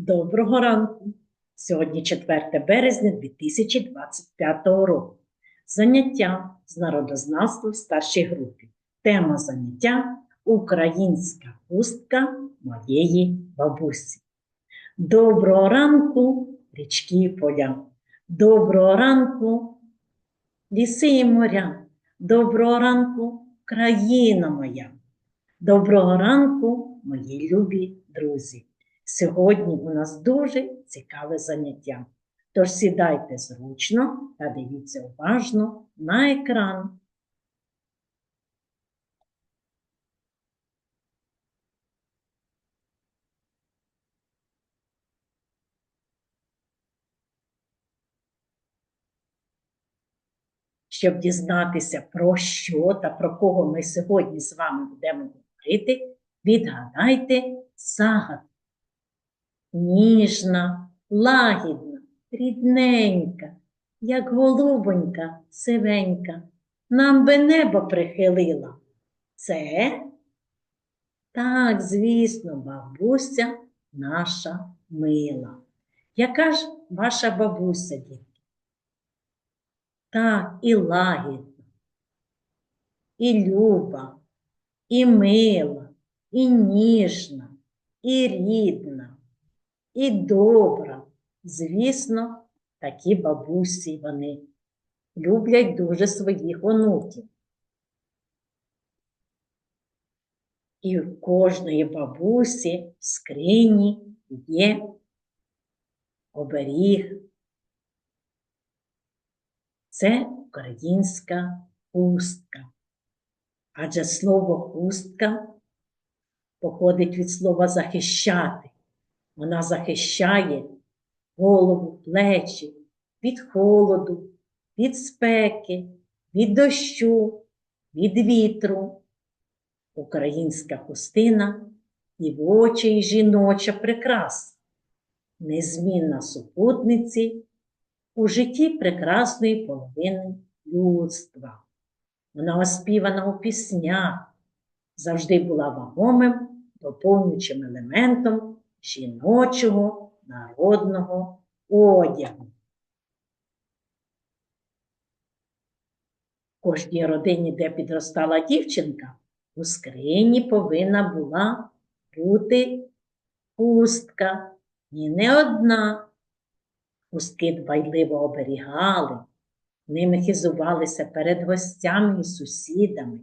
Доброго ранку! Сьогодні 4 березня 2025 року. Заняття з народознавства в старшій групі. Тема заняття Українська хустка моєї бабусі. Доброго ранку, річки і поля. Доброго ранку, ліси і моря. Доброго ранку, країна моя. Доброго ранку, мої любі друзі. Сьогодні у нас дуже цікаве заняття. Тож сідайте зручно та дивіться уважно на екран. Щоб дізнатися, про що та про кого ми сьогодні з вами будемо говорити, відгадайте загадку ніжна, лагідна, рідненька, як голубонька сивенька, нам би небо прихилила. Це так, звісно, бабуся наша мила. Яка ж ваша бабуся, дітки? Так, і лагідна, і люба, і мила, і ніжна, і рідна і добра. Звісно, такі бабусі вони люблять дуже своїх онуків. І в кожної бабусі в скрині є оберіг. Це українська хустка. Адже слово хустка походить від слова захищати. Вона захищає голову, плечі від холоду, від спеки, від дощу, від вітру. Українська хустина дівоча і жіноча прикраса, незмінна супутниці у житті прекрасної половини людства. Вона оспівана у піснях, завжди була вагомим, доповнюючим елементом жіночого народного одягу. Кожній родині, де підростала дівчинка, у скрині повинна була бути хустка. І не одна. Хустки дбайливо оберігали, ними хизувалися перед гостями і сусідами.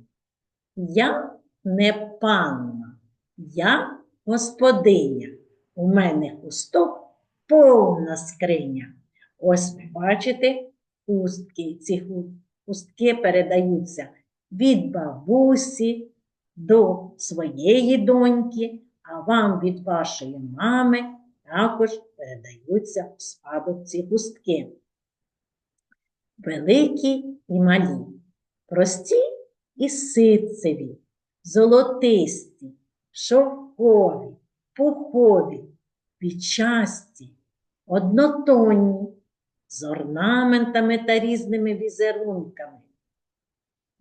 Я не панна, я господиня. У мене хусток повна скриня. Ось бачите хустки. Ці хустки передаються від бабусі до своєї доньки, а вам від вашої мами також передаються в спадок ці хустки. Великі і малі, прості і ситцеві, золотисті, шовкові пухові, пічасті, однотонні, з орнаментами та різними візерунками.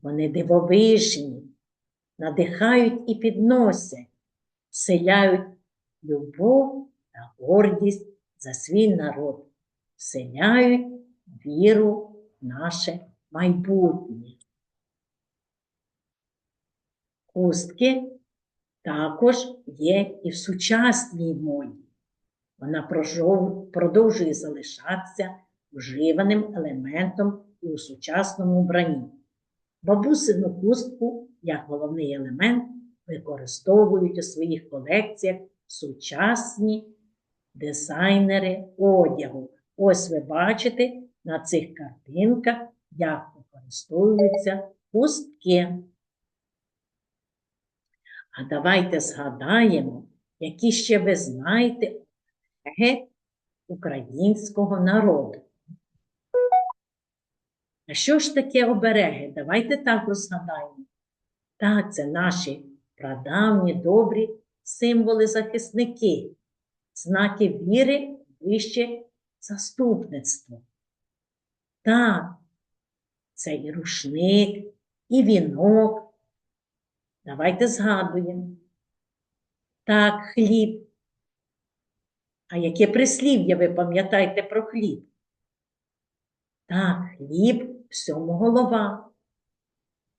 Вони дивовижні, надихають і підносять, вселяють любов та гордість за свій народ, вселяють віру в наше майбутнє. Хустки також є і в сучасній моді. Вона продовжує залишатися вживаним елементом і у сучасному вбранні. Бабусину хустку, як головний елемент, використовують у своїх колекціях сучасні дизайнери одягу. Ось ви бачите на цих картинках, як використовуються хустки. А давайте згадаємо, які ще ви знаєте обереги українського народу. А що ж таке обереги? Давайте так розгадаємо. Так, це наші прадавні добрі символи захисники, знаки віри вище заступництво. Так, це і рушник, і вінок, Давайте згадуємо. Так, хліб. А яке прислів'я ви пам'ятаєте про хліб? Так, хліб всьому голова.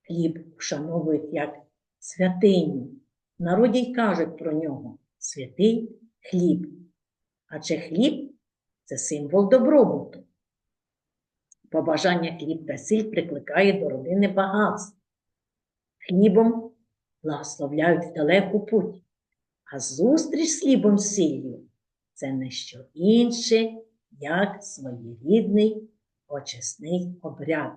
Хліб вшановують як святиню. Народі й кажуть про нього святий хліб. Адже хліб це символ добробуту. Побажання хліб та сіль прикликає до родини багатств. Хлібом благословляють далеку путь, а зустріч з хлібом сіллю це не що інше, як своєрідний очисний обряд.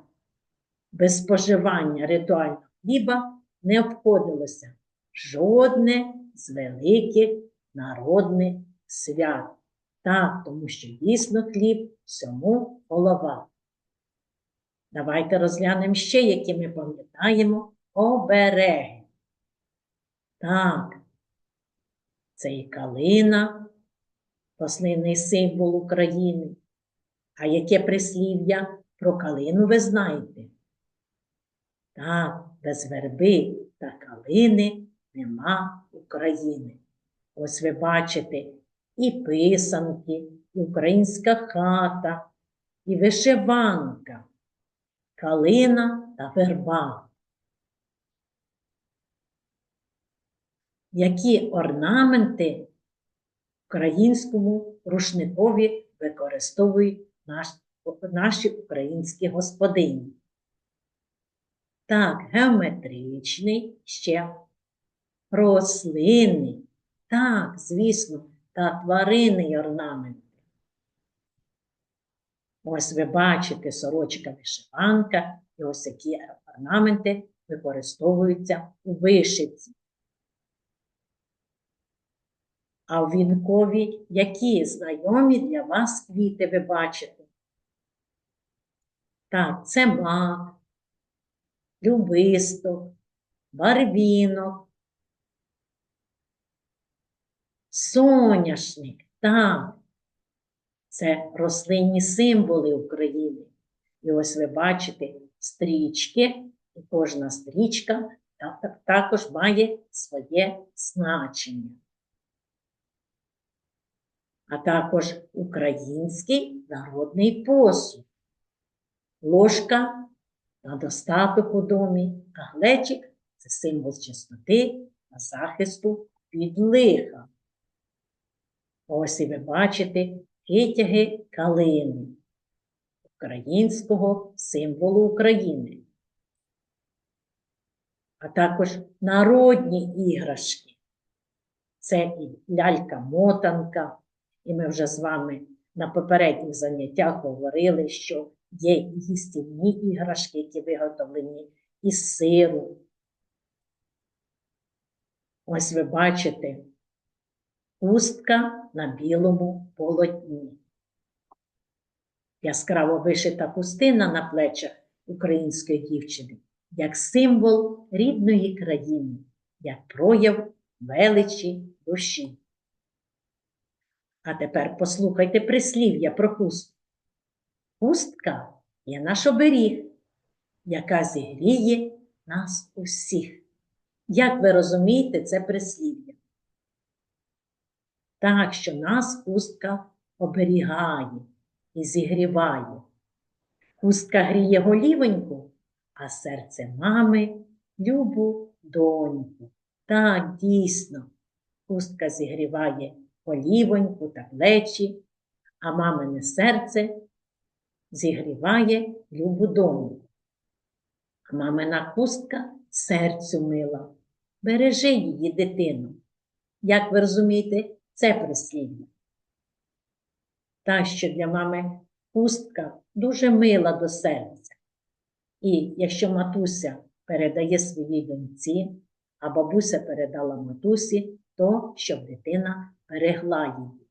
Без споживання ритуального хліба не обходилося жодне з великих народних свят. Так, тому що дійсно хліб всьому голова. Давайте розглянемо ще, які ми пам'ятаємо обереги. Так, це і калина, рослинний символ України. А яке прислів'я про калину ви знаєте? Так, без верби та калини нема України. Ось ви бачите і писанки, і українська хата, і вишиванка, калина та верба. Які орнаменти українському рушникові використовують наш, наші українські господині? Так, геометричний ще рослинний, так, звісно, та тваринний орнамент. Ось ви бачите сорочка вишиванка, і ось які орнаменти використовуються у вишивці. А в вінкові які знайомі для вас квіти ви бачите? Так, це мак, любисток, барвінок, соняшник, так. Це рослинні символи України. І ось ви бачите стрічки, і кожна стрічка також має своє значення. А також український народний посуд. Ложка на достаток у домі, а глечик це символ чистоти та захисту від лиха. Ось і ви бачите витяги калини, українського символу України, а також народні іграшки. Це і лялька-мотанка, і ми вже з вами на попередніх заняттях говорили, що є їстівні іграшки, які виготовлені із сиру. Ось ви бачите хустка на білому полотні. Яскраво вишита хустина на плечах української дівчини, як символ рідної країни, як прояв величі душі. А тепер послухайте прислів'я про хустку. Хустка є наш оберіг, яка зігріє нас усіх. Як ви розумієте це прислів'я? Так, що нас хустка оберігає і зігріває. Хустка гріє голівоньку, а серце мами любу доньку. Так, дійсно, хустка зігріває голівоньку та плечі, а мамине серце зігріває любу доньку. А мамина хустка серцю мила, бережи її дитину. Як ви розумієте, це прислів'я. Та, що для мами хустка дуже мила до серця. І якщо матуся передає своїй доньці, а бабуся передала матусі, то щоб дитина берегла її.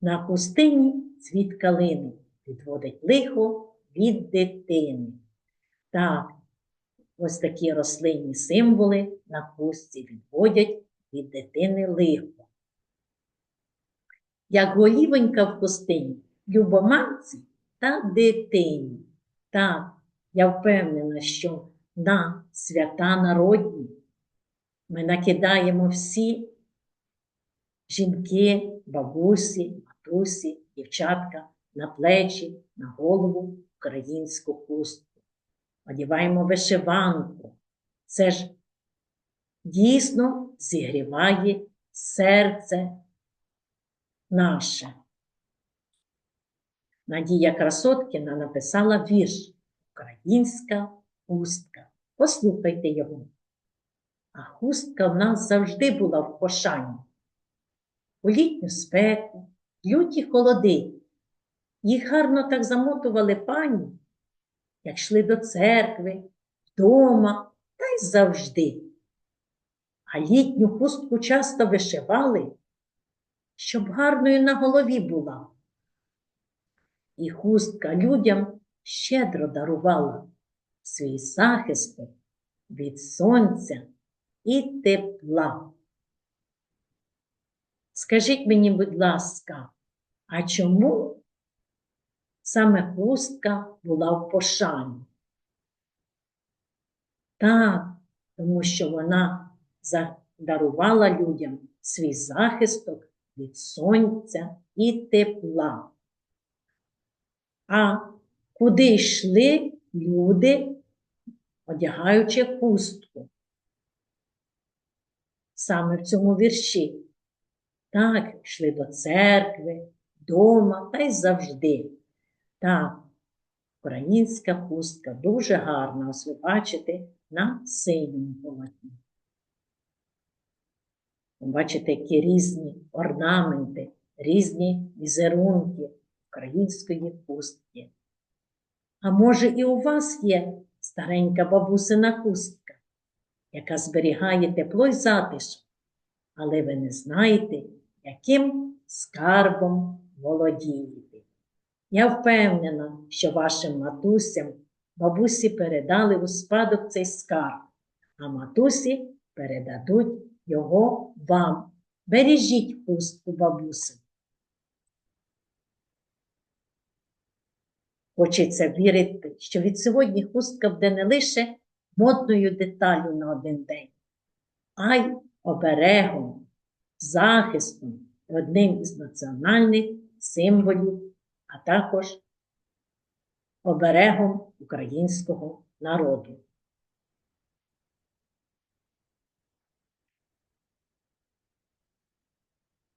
На хустині цвіт калини відводить лихо від дитини. Так, ось такі рослинні символи на хустці відводять від дитини лихо. Як голівонька в хустині, любоманці та дитині. Так, я впевнена, що на свята народні ми накидаємо всі жінки, бабусі, матусі, дівчатка на плечі, на голову українську хустку. Одіваємо вишиванку. Це ж дійсно зігріває серце наше. Надія Красоткіна написала вірш Українська хустка. Послухайте його. А хустка в нас завжди була в пошані. У літню спеку, люті холоди. Їх гарно так замотували пані, як йшли до церкви, вдома та й завжди. А літню хустку часто вишивали, щоб гарною на голові була. І хустка людям щедро дарувала свій захист від сонця і тепла. Скажіть мені, будь ласка, а чому саме хустка була в пошані? Так, тому що вона дарувала людям свій захисток від сонця і тепла. А куди йшли люди, одягаючи хустку? Саме в цьому вірші. Так, йшли до церкви, дома та й завжди. Так, українська хустка дуже гарна, ось ви бачите, на синьому полотні. Бачите, які різні орнаменти, різні візерунки української хустки. А може, і у вас є старенька бабусина хустка, яка зберігає тепло й затишок, але ви не знаєте, яким скарбом володієте. Я впевнена, що вашим матусям бабусі передали у спадок цей скарб, а матусі передадуть його вам. Бережіть хустку бабуси. Хочеться вірити, що від сьогодні хустка буде не лише модною деталю на один день, а й оберегом, захистом, одним із національних символів, а також оберегом українського народу.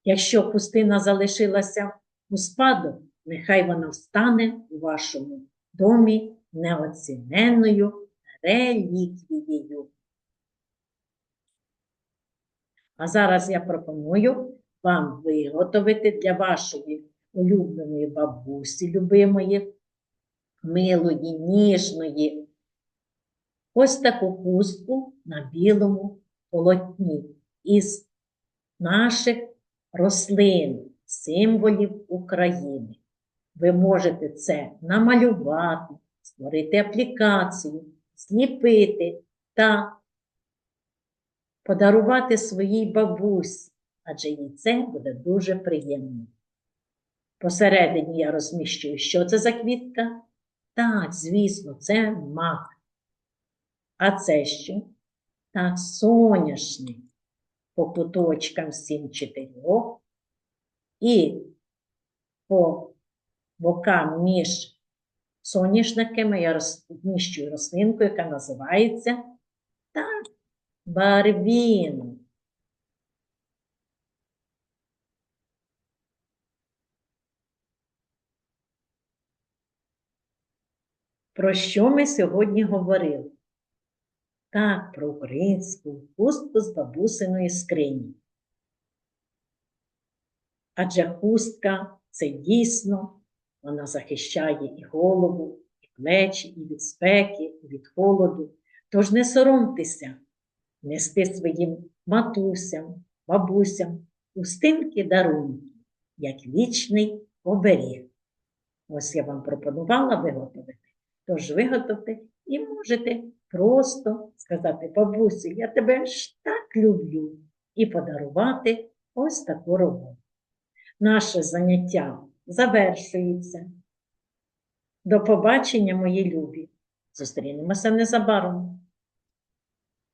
Якщо хустина залишилася у спадок, нехай вона встане у вашому домі неоціненною реліквією. А зараз я пропоную вам виготовити для вашої улюбленої бабусі, любимої, милої, ніжної, ось таку хустку на білому полотні із наших рослин, символів України. Ви можете це намалювати, створити аплікацію, зліпити та подарувати своїй бабусі, адже їй це буде дуже приємно. Посередині я розміщую, що це за квітка? Так, звісно, це мак. А це що? Так, соняшник по куточкам всім чотирьох і по бокам між соняшниками я розміщую рослинку, яка називається так, барвін. Про що ми сьогодні говорили? Так, про українську хустку з бабусиної скрині. Адже хустка це дійсно, вона захищає і голову, і плечі, і від спеки, і від холоду. Тож не соромтеся нести своїм матусям, бабусям устинки дарунки, як вічний оберіг. Ось я вам пропонувала виготовити. Тож виготовте і можете просто сказати, бабусі, я тебе ж так люблю, і подарувати ось таку роботу. Наше заняття завершується. До побачення, мої любі! Зустрінемося незабаром.